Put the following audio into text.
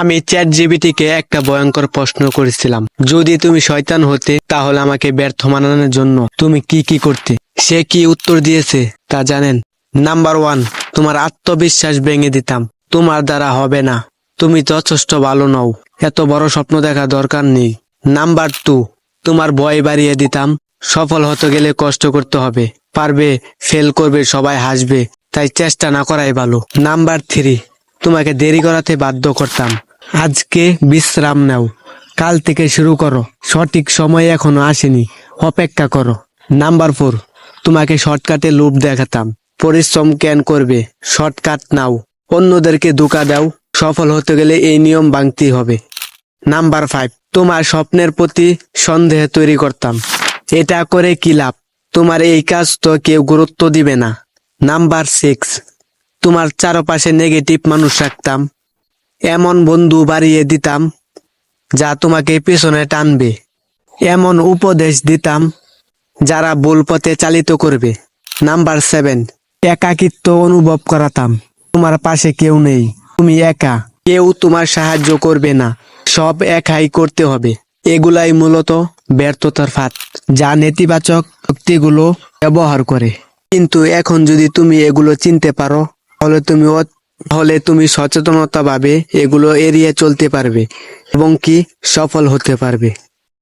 আমি চ্যাট জিবিটিকে একটা ভয়ঙ্কর প্রশ্ন করেছিলাম। যদি তুমি শয়তান হতে, তাহলে আমাকে ব্যর্থ মানানোর জন্য তুমি কি কি করতে? সে কি উত্তর দিয়েছে, তা জানেন? নাম্বার ওয়ান, তোমার আত্মবিশ্বাস ভেঙে দিতাম। তোমার দ্বারা হবে না। তুমি যথেষ্ট ভালো নও। এত বড় স্বপ্ন দেখা দরকার নেই। নাম্বার টু, তোমার ভয় বাড়িয়ে দিতাম। সফল হতে গেলে কষ্ট করতে হবে। পারবে, ফেল করবে, সবাই হাসবে। তাই চেষ্টা না করাই ভালো। নাম্বার থ্রি, তোমাকে দেরি করাতে বাধ্য করতাম। আজকে বিশ্রাম নাও। কাল থেকে শুরু করো। সঠিক সময় এখনও আসেনি। অপেক্ষা করো। নাম্বার ফোর, তোমাকে শর্টকাটে লুপ দেখাতাম। পরিশ্রম কেন করবে? শর্টকাট নাও। অন্যদেরকে ধোকা দাও। সফল হতে গেলে এই নিয়ম ভাঙতেই হবে। নাম্বার ফাইভ, তোমার স্বপ্নের প্রতি সন্দেহ তৈরি করতাম। এটা করে কি লাভ? তোমার এই কাজ তো কেউ গুরুত্ব দিবে না। নাম্বার সিক্স, তোমার চারপাশে নেগেটিভ মানুষ রাখতাম। এমন বন্ধু বাড়িয়ে দিতাম, যা তোমাকে পেছনে টানবে। এমন উপদেশ দিতাম, যারা ভুল পথে চালিত করবে। নাম্বার সেভেন, একাকিত্ব অনুভব করাতাম। তোমার পাশে কেউ নেই, তুমি একা। কেউ তোমার সাহায্য করবে না, সব একাই করতে হবে। এগুলাই মূলত ব্যর্থতার ফাঁদ, যা নেতিবাচক শক্তিগুলো ব্যবহার করে। কিন্তু এখন যদি তুমি এগুলো চিনতে পারো, তাহলে তুমি তাহলে তুমি সচেতনতাভাবে এগুলো এড়িয়ে চলতে পারবে এবং কি সফল হতে পারবে।